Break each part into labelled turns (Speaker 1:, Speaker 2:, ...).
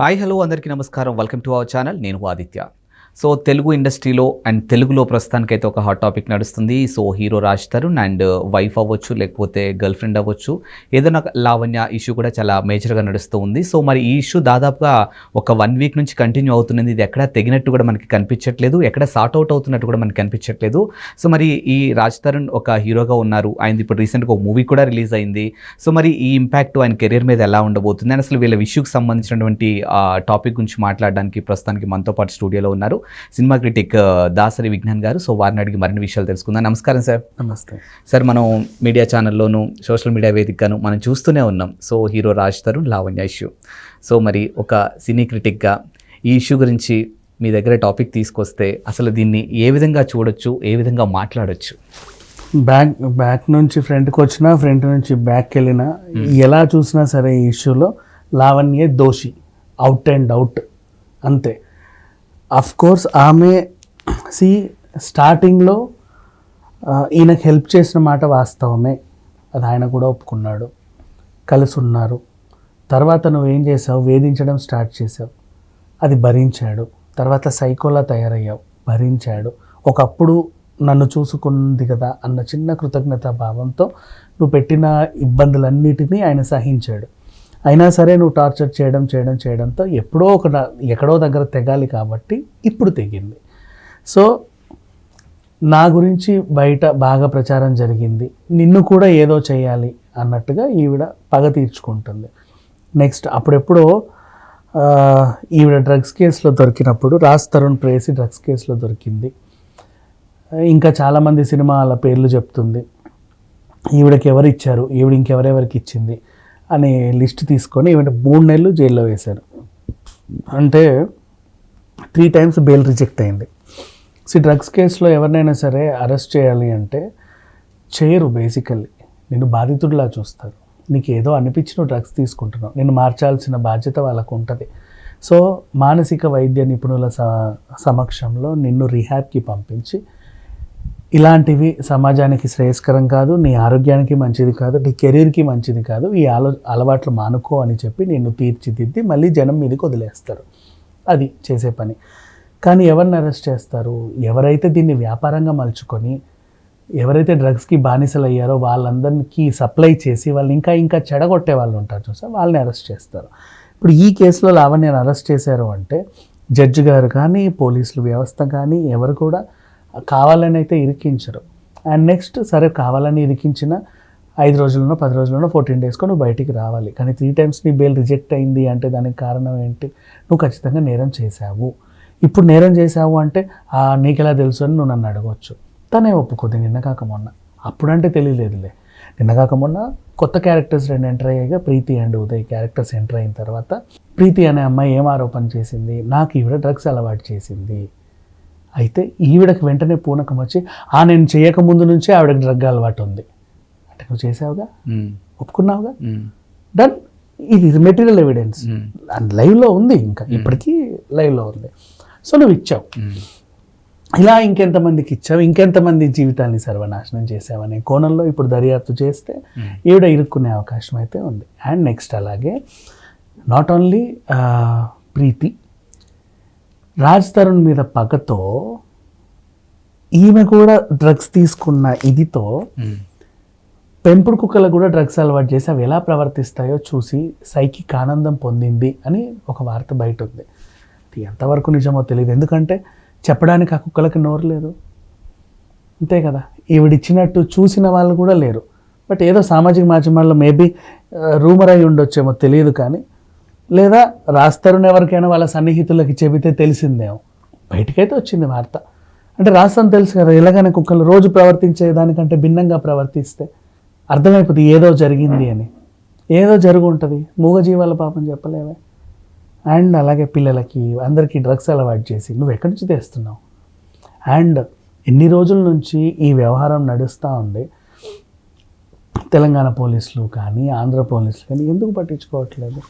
Speaker 1: Hi hello అందరికీ నమస్కారం. Welcome to our channel. నేను ఆదిత్య. సో తెలుగు ఇండస్ట్రీలో అండ్ తెలుగులో ప్రస్తుతానికైతే ఒక హాట్ టాపిక్ నడుస్తుంది. So hero Raj Tarun and wife అవ్వచ్చు లేకపోతే గర్ల్ ఫ్రెండ్ అవ్వచ్చు. ఏదైనా లావణ్య ఇష్యూ కూడా చాలా మేజర్గా నడుస్తూ ఉంది. సో మరి ఈ ఇష్యూ దాదాపుగా ఒక వన్ వీక్ నుంచి కంటిన్యూ అవుతున్నది. ఇది ఎక్కడ తెగినట్టు కూడా మనకి కనిపించట్లేదు. ఎక్కడ సార్ట్ అవుట్ అవుతున్నట్టు కూడా మనకి కనిపించట్లేదు. సో మరి ఈ రాజ్ తరుణ్ ఒక హీరోగా ఉన్నారు. ఆయన ఇప్పుడు రీసెంట్గా ఒక మూవీ కూడా రిలీజ్ అయింది. సో మరి ఈ ఇంపాక్ట్ ఆయన కెరీర్ మీద ఎలా ఉండబోతుంది? అండ్ అసలు వీళ్ళ ఇష్యూకి సంబంధించినటువంటి టాపిక్ గురించి మాట్లాడడానికి ప్రస్తుతానికి మనతో పాటు స్టూడియోలో ఉన్నారు. సినిమా క్రిటిక్ దాసరి విజ్ఞాన్ గారు. సో వారిని అడిగి మరిన్ని విషయాలు తెలుసుకుందాం. నమస్కారం సార్.
Speaker 2: నమస్తే.
Speaker 1: సార్ మనం మీడియా ఛానల్లోను సోషల్ మీడియా వేదికను మనం చూస్తూనే ఉన్నాం. So hero Raj Tarun Lavanya issue. So మరి ఒక సినీ క్రిటిక్గా ఈ ఇష్యూ గురించి మీ దగ్గర టాపిక్ తీసుకొస్తే అసలు దీన్ని ఏ విధంగా చూడొచ్చు ఏ విధంగా మాట్లాడొచ్చు?
Speaker 2: బ్యాక్ బ్యాక్ నుంచి ఫ్రంట్కి వచ్చినా ఫ్రంట్ నుంచి బ్యాక్కి వెళ్ళినా ఎలా చూసినా సరే ఈ ఇష్యూలో లావణ్యే దోషి. Out and out. అంతే. కోర్స్ ఆమె సి స్టార్టింగ్లో ఈయనకు హెల్ప్ చేసిన మాట వాస్తవమే. అది ఆయన కూడా ఒప్పుకున్నాడు. కలిసి ఉన్నారు. తర్వాత నువ్వేం చేసావు? వేధించడం స్టార్ట్ చేసావు. అది భరించాడు. తర్వాత సైకోలా తయారయ్యావు. భరించాడు. ఒకప్పుడు నన్ను చూసుకుంది కదా అన్న చిన్న కృతజ్ఞత భావంతో నువ్వు పెట్టిన ఇబ్బందులన్నిటినీ ఆయన సహించాడు. అయినా సరే నువ్వు టార్చర్ చేయడం చేయడం చేయడంతో ఎప్పుడో ఒక ఎక్కడో దగ్గర తెగాలి కాబట్టి ఇప్పుడు తెగింది. సో నా గురించి బయట బాగా ప్రచారం జరిగింది. నిన్ను కూడా ఏదో చేయాలి అన్నట్టుగా ఈవిడ పగ తీర్చుకుంటుంది. నెక్స్ట్ అప్పుడెప్పుడో ఈవిడ డ్రగ్స్ కేసులో దొరికినప్పుడు రాజ్ తరుణ్ ప్రేసి డ్రగ్స్ కేసులో దొరికింది. ఇంకా చాలామంది సినిమాల పేర్లు చెప్తుంది. ఈవిడకి ఎవరు ఇచ్చారు ఈవిడ ఇంకెవరెవరికి ఇచ్చింది? అనే లిస్ట్ తీసుకొని ఈవిడ మూడు నెలలు జైల్లో వేశారు. అంటే త్రీ టైమ్స్ బెయిల్ రిజెక్ట్ అయింది. సో డ్రగ్స్ కేసులో ఎవరినైనా సరే అరెస్ట్ చేయాలి అంటే చేయరు బేసికల్లీ నేను బాధితుడిలా చూస్తారు. నీకు ఏదో అనిపించిన డ్రగ్స్ తీసుకుంటున్నావు. నేను మార్చాల్సిన బాధ్యత వాళ్ళకు ఉంటుంది. సో మానసిక వైద్య నిపుణుల స- సమక్షంలో నిన్ను రిహాబ్కి పంపించి ఇలాంటివి సమాజానికి శ్రేయస్కరం కాదు నీ ఆరోగ్యానికి మంచిది కాదు నీ కెరీర్కి మంచిది కాదు ఈ ఆలో అలవాట్లు మానుకో అని చెప్పి నిన్ను తీర్చిదిద్ది మళ్ళీ జనం మీదకి వదిలేస్తారు. అది చేసే పని. కానీ ఎవరిని అరెస్ట్ చేస్తారు? ఎవరైతే దీన్ని వ్యాపారంగా మలుచుకొని ఎవరైతే డ్రగ్స్కి బానిసలు అయ్యారో వాళ్ళందరికీ సప్లై చేసి వాళ్ళు ఇంకా ఇంకా చెడగొట్టే వాళ్ళు ఉంటారు చూసా వాళ్ళని అరెస్ట్ చేస్తారు. ఇప్పుడు ఈ కేసులో లావణ్యను అరెస్ట్ చేశారు అంటే జడ్జి గారు కానీ పోలీసులు వ్యవస్థ కానీ ఎవరు కూడా కావాలని అయితే ఇరికించరు. అండ్ నెక్స్ట్ సరే కావాలని ఇరికించిన ఐదు రోజుల్లోనో పది రోజుల్లోనో ఫోర్టీన్ డేస్కో నువ్వు బయటికి రావాలి. కానీ త్రీ టైమ్స్ నీ బెయిల్ రిజెక్ట్ అయింది అంటే దానికి కారణం ఏంటి? నువ్వు ఖచ్చితంగా నేరం చేశావు. ఇప్పుడు నేరం చేశావు అంటే నీకు నీకెలా తెలుసు అని నువ్వు నన్ను అడగవచ్చు తనే ఒప్పుకోద్ది నిన్న కాక మొన్న. అప్పుడంటే తెలియలేదులే. నిన్న కాక మొన్న కొత్త క్యారెక్టర్స్ రెండు ఎంటర్ అయ్యాక Preethi and Uday characters enter అయిన తర్వాత ప్రీతి అనే అమ్మాయి ఏం ఆరోపణ చేసింది? నాకు ఈవిడ డ్రగ్స్ అలవాటు చేసింది. అయితే ఈవిడకి వెంటనే పూనకం వచ్చి ఆ నేను చేయక ముందు నుంచే ఆవిడకి డ్రగ్ అలవాటు ఉంది అంటే నువ్వు చేసావుగా. ఒప్పుకున్నావుగా. డన్ ఇది మెటీరియల్ ఎవిడెన్స్. అండ్ లైవ్లో ఉంది ఇంకా. ఇప్పటికీ లైవ్లో ఉంది. సో నువ్వు ఇచ్చావు. ఇలా ఇంకెంతమందికి ఇచ్చావు? ఇంకెంతమంది జీవితాన్ని సర్వనాశనం చేసావనే కోణంలో ఇప్పుడు దర్యాప్తు చేస్తే ఈవిడ ఇరుక్కునే అవకాశం అయితే ఉంది. అండ్ నెక్స్ట్ అలాగే నాట్ ఓన్లీ ప్రీతి రాజ్ తరుణ్ మీద పగతో ఈమె కూడా డ్రగ్స్ తీసుకున్న ఇదితో. పెంపుడు కుక్కలకు కూడా డ్రగ్స్ అలవాటు చేసి అవి ఎలా ప్రవర్తిస్తాయో చూసి సైకిక్ ఆనందం పొందింది అని ఒక వార్త బయట ఉంది ఇది ఎంతవరకు నిజమో తెలియదు ఎందుకంటే చెప్పడానికి ఆ కుక్కలకి నోరు లేదు. అంతే కదా. ఈవిడిచ్చినట్టు చూసిన వాళ్ళు కూడా లేరు. బట్ ఏదో సామాజిక మాధ్యమాల్లో మేబీ రూమర్ అయి ఉండొచ్చేమో తెలియదు కానీ లేదా రాస్తారని ఎవరికైనా వాళ్ళ సన్నిహితులకి చెబితే తెలిసిందేమో. బయటకైతే వచ్చింది వార్త. అంటే రాస్తాను తెలుసు కదా ఎలాగైనా కుక్కలు రోజు ప్రవర్తించే దానికంటే భిన్నంగా ప్రవర్తిస్తే అర్థమైపోతుంది ఏదో జరిగింది అని. ఏదో జరుగు ఉంటుంది మూగజీవాల పాపం చెప్పలేవే అండ్ అలాగే పిల్లలకి అందరికీ డ్రగ్స్ అలవాటు చేసి నువ్వు ఎక్కడి నుంచి తెస్తున్నావు? అండ్ ఎన్ని రోజుల నుంచి ఈ వ్యవహారం నడుస్తూ ఉంది? తెలంగాణ పోలీసులు కానీ ఆంధ్ర పోలీసులు కానీ ఎందుకు పట్టించుకోవట్లేదు?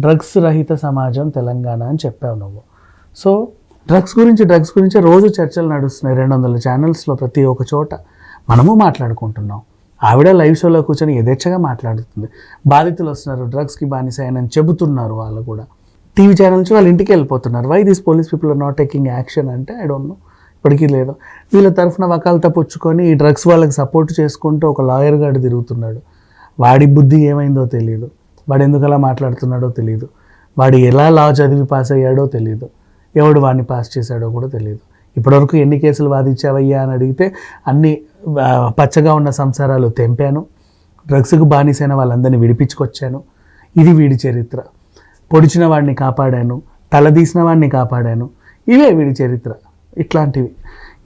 Speaker 2: డ్రగ్స్ రహిత సమాజం తెలంగాణ అని చెప్పావు నువ్వు. సో డ్రగ్స్ గురించి డ్రగ్స్ గురించి రోజు చర్చలు నడుస్తున్నాయి రెండు వందల ఛానల్స్లో ప్రతి ఒక్క చోట. మనము మాట్లాడుకుంటున్నాం. ఆవిడ లైవ్ షోలో కూర్చొని యథేచ్ఛగా మాట్లాడుతుంది. బాధితులు వస్తున్నారు డ్రగ్స్కి బానిస అయినని చెబుతున్నారు వాళ్ళు కూడా. టీవీ ఛానల్ నుంచి వాళ్ళ ఇంటికి వెళ్ళిపోతున్నారు. Why this police people are not taking action అంటే ఐ డోంట్ నో ఇప్పటికీ లేదు. వీళ్ళ తరఫున వకాలు తప్పుచ్చుకొని ఈ డ్రగ్స్ వాళ్ళకి సపోర్ట్ చేసుకుంటూ ఒక లాయర్ గాడు తిరుగుతున్నాడు. వాడి బుద్ధి ఏమైందో తెలియదు వాడు ఎందుకు అలా మాట్లాడుతున్నాడో తెలియదు వాడు ఎలా లా చదివి పాస్ అయ్యాడో తెలియదు ఎవడు వాడిని పాస్ చేశాడో కూడా తెలియదు ఇప్పటివరకు ఎన్ని కేసులు వాదించావయ్యా అని అడిగితే అన్ని పచ్చగా ఉన్న సంసారాలు తెంపాను. డ్రగ్స్కు బానిసైన వాళ్ళందరినీ విడిపించుకొచ్చాను. ఇది వీడి చరిత్ర. పొడిచిన వాడిని కాపాడాను. తలదీసిన వాడిని కాపాడాను. ఇవే వీడి చరిత్ర. ఇట్లాంటివి.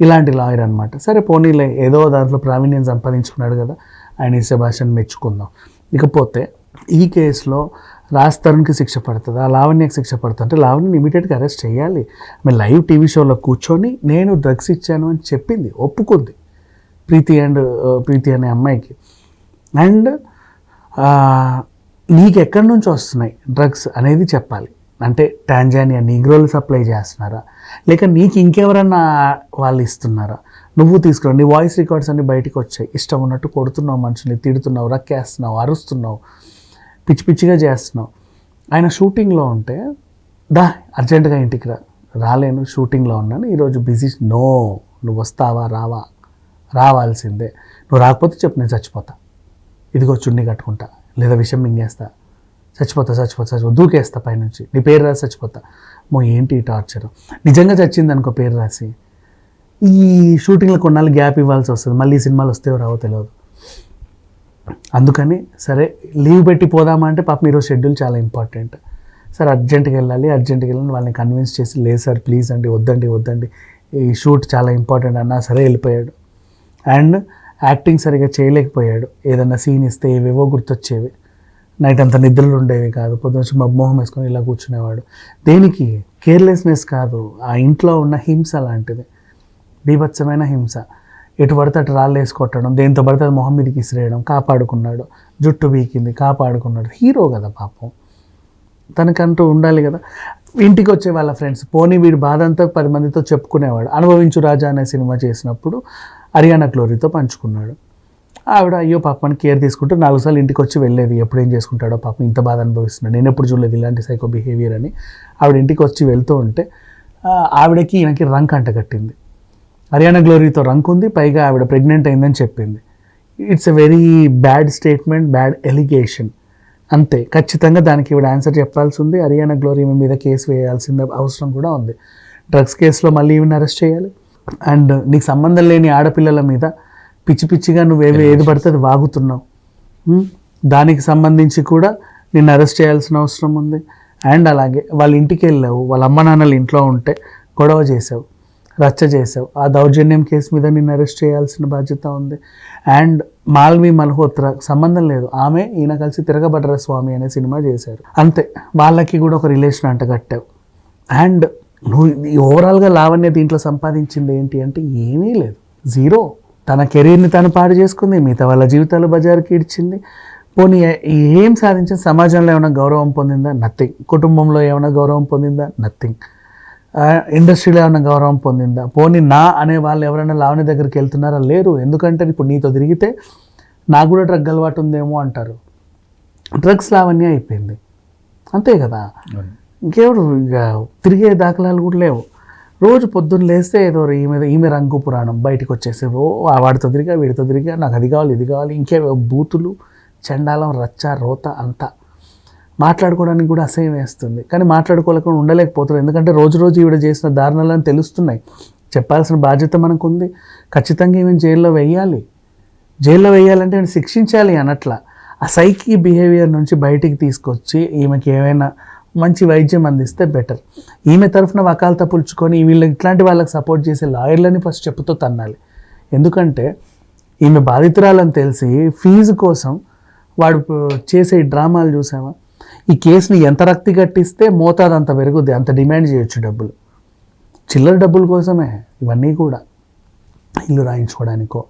Speaker 2: ఇలాంటి లాయర్ అనమాట సరే పోనీలే ఏదో దాంట్లో ప్రావీణ్యం సంపాదించుకున్నాడు కదా. ఆయన ఈ భాషను మెచ్చుకుందాం. ఇకపోతే ఈ కేసులో రాజ్ తరుణ్కి శిక్ష పడుతుంది? లావణ్యకి శిక్ష పడుతుంది? అంటే లావణ్యని ఇమీడియట్గా అరెస్ట్ చేయాలి. మేము లైవ్ టీవీ షోలో కూర్చొని నేను డ్రగ్స్ ఇచ్చాను అని చెప్పింది ఒప్పుకుంది ప్రీతి అండ్ ప్రీతి అనే అమ్మాయికి. అండ్ నీకు ఎక్కడి నుంచి వస్తున్నాయి డ్రగ్స్ అనేది చెప్పాలి. అంటే టాంజానియా నీగ్రోలు సప్లై చేస్తున్నారా? లేక నీకు ఇంకెవరన్నా వాళ్ళు ఇస్తున్నారా? నువ్వు తీసుకురా నీ వాయిస్ రికార్డ్స్ అన్ని బయటకు వచ్చాయి. ఇష్టం ఉన్నట్టు కొడుతున్నావు మనుషుల్ని తిడుతున్నావు రక్కేస్తున్నావు అరుస్తున్నావు. పిచ్చి పిచ్చిగా చేస్తున్నావు. ఆయన షూటింగ్లో ఉంటే దా అర్జెంటుగా ఇంటికి రా. రాలేను షూటింగ్లో ఉన్నాను. ఈరోజు బిజీ. నో నువ్వు వస్తావా రావా? రావాల్సిందే. నువ్వు రాకపోతే చెప్పు నేను చచ్చిపోతా. ఇదిగో చున్నీ కట్టుకుంటా. లేదా విషం మింగేస్తా. చచ్చిపోతా చచ్చిపోతా చచ్చిపోతా. దూకేస్తా పైనుంచి. నీ పేరు రాసి చచ్చిపోతా. మో ఏంటి ఈ టార్చర్? నిజంగా చచ్చింది అనుకో పేరు రాసి. ఈ షూటింగ్లో కొన్నాళ్ళు గ్యాప్ ఇవ్వాల్సి వస్తుంది. మళ్ళీ ఈ సినిమాలు వస్తే రావో తెలియదు. అందుకని సరే లీవ్ పెట్టి పోదామా అంటే పాపం ఈరోజు షెడ్యూల్ చాలా ఇంపార్టెంట్. సార్ అర్జెంట్గా వెళ్ళాలి అర్జెంట్గా వెళ్ళాలి వాళ్ళని కన్విన్స్ చేసి లేదు సార్ ప్లీజ్ అండి వద్దండి వద్దండి ఈ షూట్ చాలా ఇంపార్టెంట్ అన్నా సరే వెళ్ళిపోయాడు. అండ్ యాక్టింగ్ సరిగా చేయలేకపోయాడు. ఏదన్నా సీన్ ఇస్తే ఏవేవో గుర్తొచ్చేవి. నైట్ అంత నిద్రలు ఉండేవి కాదు. పొద్దున మబ్బమోహం వేసుకొని ఇలా కూర్చునేవాడు. దేనికి? కేర్లెస్నెస్ కాదు. ఆ ఇంట్లో ఉన్న హింస లాంటిది. బీభత్సమైన హింస. ఎటు పడితే అటు రాళ్ళు వేసుకొట్టడం దేంతో పడితే అది మొహం మీదకి ఇసిరేయడం కాపాడుకున్నాడు జుట్టు బీకింది కాపాడుకున్నాడు. హీరో కదా పాపం. తనకంటూ ఉండాలి కదా. ఇంటికి వచ్చే వాళ్ళ ఫ్రెండ్స్ పోనీ వీడి బాధ అంతా పది మందితో చెప్పుకునేవాడు. అనుభవించు రాజా అనే సినిమా చేసినప్పుడు హరియానా క్లోరీతో పంచుకున్నాడు. ఆవిడ అయ్యో పాపని కేర్ తీసుకుంటూ నాలుగు సార్లు ఇంటికి వచ్చి వెళ్ళేది. ఎప్పుడు ఏం చేసుకుంటాడో పాపం ఇంత బాధ అనుభవిస్తున్నాడు. నేను ఎప్పుడు చూడలేదు ఇలాంటి సైకో బిహేవియర్ అని ఆవిడ ఇంటికి వచ్చి వెళ్తూ ఉంటే ఆవిడకి ఈయనకి రంక్ అంటగట్టింది హర్యానా గ్లోరీతో రంక్ ఉంది పైగా ఆవిడ ప్రెగ్నెంట్ అయిందని చెప్పింది. It's a very bad statement bad allegation అంతే ఖచ్చితంగా దానికి ఈవిడ ఆన్సర్ చెప్పాల్సి ఉంది. హర్యానా గ్లోరీ మీద కేసు వేయాల్సిన అవసరం కూడా ఉంది. డ్రగ్స్ కేసులో మళ్ళీ ఈవిని అరెస్ట్ చేయాలి. అండ్ నీకు సంబంధం లేని ఆడపిల్లల మీద పిచ్చి పిచ్చిగా నువ్వేవి ఏది పడితే అది వాగుతున్నావు. ఉమ్, దానికి సంబంధించి కూడా నిన్ను అరెస్ట్ చేయాల్సిన అవసరం ఉంది. అండ్ అలాగే వాళ్ళ ఇంటికి వెళ్ళావు వాళ్ళ అమ్మ నాన్నలు ఇంట్లో ఉంటే గొడవ చేసావు. రచ్చ చేసావు ఆ దౌర్జన్యం కేసు మీద నిన్ను అరెస్ట్ చేయాల్సిన బాధ్యత ఉంది. అండ్ మాల్వి మల్హోత్రా సంబంధం లేదు. ఆమె ఈయన కలిసి తిరగబడ్ర స్వామి అనే సినిమా చేశారు. అంతే. వాళ్ళకి కూడా ఒక రిలేషన్ అంట కట్టావు. అండ్ నువ్వు ఓవరాల్గా లావణ్య దీంట్లో సంపాదించింది ఏంటి అంటే ఏమీ లేదు. జీరో తన కెరీర్ని తను పాడు చేసుకుంది మిగతా వాళ్ళ జీవితాలు బజారుకి ఇడ్చింది. పోనీ ఏం సాధించింది? సమాజంలో ఏమైనా గౌరవం పొందిందా? నథింగ్ కుటుంబంలో ఏమైనా గౌరవం పొందిందా? నథింగ్ ఇండస్ట్రీలో ఏమైనా గౌరవం పొందిందా? పోనీ నా అనే వాళ్ళు ఎవరైనా లావణ్య దగ్గరికి వెళ్తున్నారా? లేరు. ఎందుకంటే ఇప్పుడు నీతో తిరిగితే నాకు కూడా డ్రగ్ అలవాటు ఉందేమో అంటారు. డ్రగ్స్ లావణ్య అయిపోయింది. అంతే కదా? ఇంకెవరు? ఇక తిరిగే దాఖలాలు కూడా లేవు. రోజు పొద్దున్న లేస్తే ఏదో ఈమె ఈమె రంగు పురాణం బయటకు వచ్చేసి ఓ ఆ వాడితో తిరిగా వీడితో తిరిగా నాకు అది కావాలి ఇది కావాలి ఇంకే బూతులు చండాలం రచ్చ రోత అంతా. మాట్లాడుకోవడానికి కూడా అసహ్యం వేస్తుంది. కానీ మాట్లాడుకోలేకుండా ఉండలేకపోతున్నారు. ఎందుకంటే రోజు రోజు ఈవిడ చేసిన దారుణాలను తెలుస్తున్నాయి. చెప్పాల్సిన బాధ్యత మనకు ఉంది ఖచ్చితంగా ఈమెను జైల్లో వేయాలి. జైల్లో వేయాలంటే ఈమెను శిక్షించాలి అనట్లా ఆ సైకి బిహేవియర్ నుంచి బయటికి తీసుకొచ్చి ఈమెకి ఏమైనా మంచి వైద్యం అందిస్తే బెటర్. ఈమె తరఫున వకాలత పులుచుకొని వీళ్ళు ఇట్లాంటి వాళ్ళకి సపోర్ట్ చేసే లాయర్లని ఫస్ట్ చెప్పుతూ తన్నాలి. ఎందుకంటే ఈమె బాధితురాలని తెలిసి ఫీజు కోసం వాడు చేసే డ్రామాలు చూసావా? ఈ కేసుని ఎంత రక్తి కట్టిస్తే మోతాదు అంత పెరుగుద్ది అంత డిమాండ్ చేయొచ్చు డబ్బులు. చిల్లర డబ్బుల కోసమే ఇవన్నీ కూడా. ఇల్లు రాయించుకోవడానికో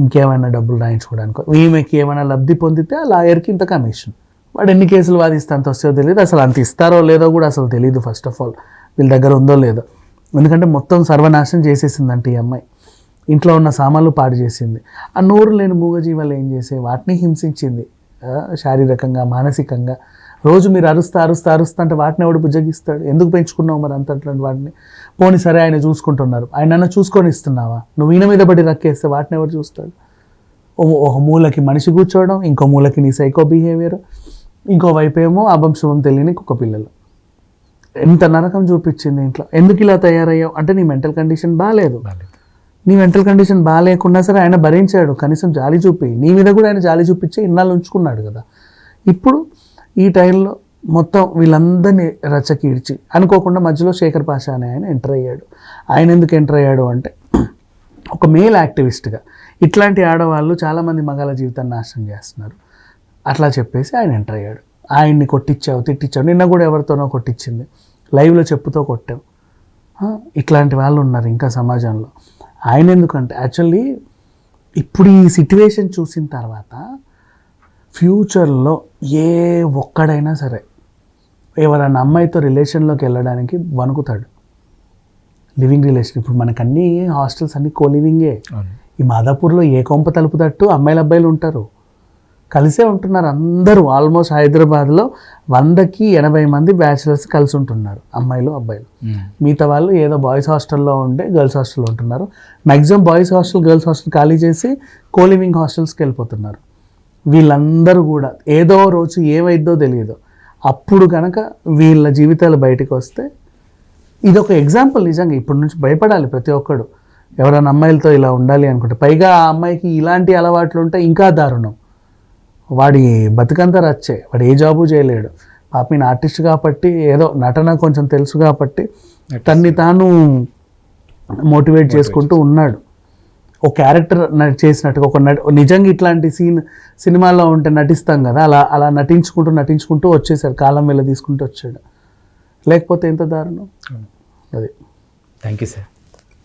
Speaker 2: ఇంకేమైనా డబ్బులు రాయించుకోవడానికో ఈమెకి ఏమైనా లబ్ధి పొందితే ఆ లాయర్కి ఇంత కమిషన్. వాడు ఎన్ని కేసులు వాదిస్తే అంత వస్తుందో తెలియదు. అసలు అంత ఇస్తారో లేదో కూడా అసలు తెలియదు ఫస్ట్ ఆఫ్ ఆల్ వీళ్ళ దగ్గర ఉందో లేదో. ఎందుకంటే మొత్తం సర్వనాశనం చేసేసిందంట ఈ అమ్మాయి. ఇంట్లో ఉన్న సామాన్లు పాడు చేసింది. ఆ నోరు లేని మూగజీవాలు ఏం చేసే వాటిని హింసించింది. శారీరకంగా మానసికంగా. రోజు మీరు అరుస్తా అరుస్తా అరుస్తా అంటే వాటిని ఎవడు బుజ్జగిస్తాడు ఎందుకు పెంచుకున్నావు మరి అంత అట్లాంటి వాటిని? పోనీ సరే ఆయన చూసుకుంటున్నారు. ఆయన నన్ను చూసుకొని ఇస్తున్నావా? నువ్వు ఈయన మీద పడి రక్కేస్తే వాటిని ఎవరు చూస్తాడు? ఒక మూలకి మనిషి కూర్చోవడం ఇంకో మూలకి నీ సైకో బిహేవియర్ ఇంకో వైపు ఏమో అభంశుభం తెలియని కుక్క పిల్లలు. ఎంత నరకం చూపించింది ఇంట్లో? ఎందుకు ఇలా తయారయ్యావు? అంటే నీ మెంటల్ కండిషన్ బాగాలేదు. నీ మెంటల్ కండిషన్ బాగాలేకున్నా సరే ఆయన భరించాడు. కనీసం జాలి చూపి నీ మీద కూడా ఆయన జాలి చూపించి ఇన్నాళ్ళు ఉంచుకున్నాడు కదా. ఇప్పుడు ఈ టైంలో మొత్తం వీళ్ళందరినీ రచ్చకి ఇడ్చి అనుకోకుండా మధ్యలో శేఖర్ పాషా అనే ఆయన ఎంటర్ అయ్యాడు. ఆయన ఎందుకు ఎంటర్ అయ్యాడు అంటే ఒక మేల్ యాక్టివిస్ట్గా ఇట్లాంటి ఆడవాళ్ళు చాలామంది మగాళ్ళ జీవితాన్ని నాశనం చేస్తున్నారు. అట్లా చెప్పేసి ఆయన ఎంటర్ అయ్యాడు. ఆయన్ని కొట్టించావు తిట్టించావు నిన్న కూడా ఎవరితోనో కొట్టించింది లైవ్లో చెప్పుతో కొట్టావు. ఇట్లాంటి వాళ్ళు ఉన్నారు ఇంకా సమాజంలో. ఆయన ఎందుకంటే యాక్చువల్లీ ఇప్పుడు ఈ సిట్యువేషన్ చూసిన తర్వాత ఫ్యూచర్లో ఏ ఒక్కడైనా సరే ఎవరైనా అమ్మాయితో రిలేషన్లోకి వెళ్ళడానికి వణుకుతాడు. లివింగ్ రిలేషన్ ఇప్పుడు మనకు అన్ని హాస్టల్స్ అన్ని కో లివింగే ఈ మాదాపూర్లో ఏ కొంప తలుపు తట్టు అమ్మాయిలు అబ్బాయిలు ఉంటారు. కలిసే ఉంటున్నారు అందరూ ఆల్మోస్ట్ హైదరాబాద్లో వందకి ఎనభై మంది బ్యాచిలర్స్ కలిసి ఉంటున్నారు అమ్మాయిలు అబ్బాయిలు. మిగతా వాళ్ళు ఏదో బాయ్స్ హాస్టల్లో ఉండే గర్ల్స్ హాస్టల్లో ఉంటున్నారు. Maximum boys hostel girls hostel ఖాళీ చేసి కో లివింగ్ హాస్టల్స్కి వెళ్ళిపోతున్నారు. వీళ్ళందరూ కూడా ఏదో రోజు ఏమైద్దో తెలియదు. అప్పుడు కనుక వీళ్ళ జీవితాలు బయటకు వస్తే ఇది ఒక ఎగ్జాంపుల్ నిజంగా. ఇప్పటి నుంచి భయపడాలి ప్రతి ఒక్కడు. ఎవరైనా అమ్మాయిలతో ఇలా ఉండాలి అనుకుంటే పైగా ఆ అమ్మాయికి ఇలాంటి అలవాట్లు ఉంటే ఇంకా దారుణం. వాడి బతుకంతా రచ్చే వాడు ఏ జాబు చేయలేడు. పాప ఈయన ఆర్టిస్ట్ కాబట్టి ఏదో నటన కొంచెం తెలుసు కాబట్టి తన్ని తాను మోటివేట్ చేసుకుంటూ ఉన్నాడు. ఒక క్యారెక్టర్ చేసినట్టుగా ఒక నటి నిజంగా ఇట్లాంటి సీన్ సినిమాలో ఉంటే నటిస్తాం కదా అలా అలా నటించుకుంటూ నటించుకుంటూ వచ్చేసాడు కాలం వెళ్ళ తీసుకుంటూ వచ్చాడు. లేకపోతే ఎంత దారుణం? అది.
Speaker 1: Thank you sir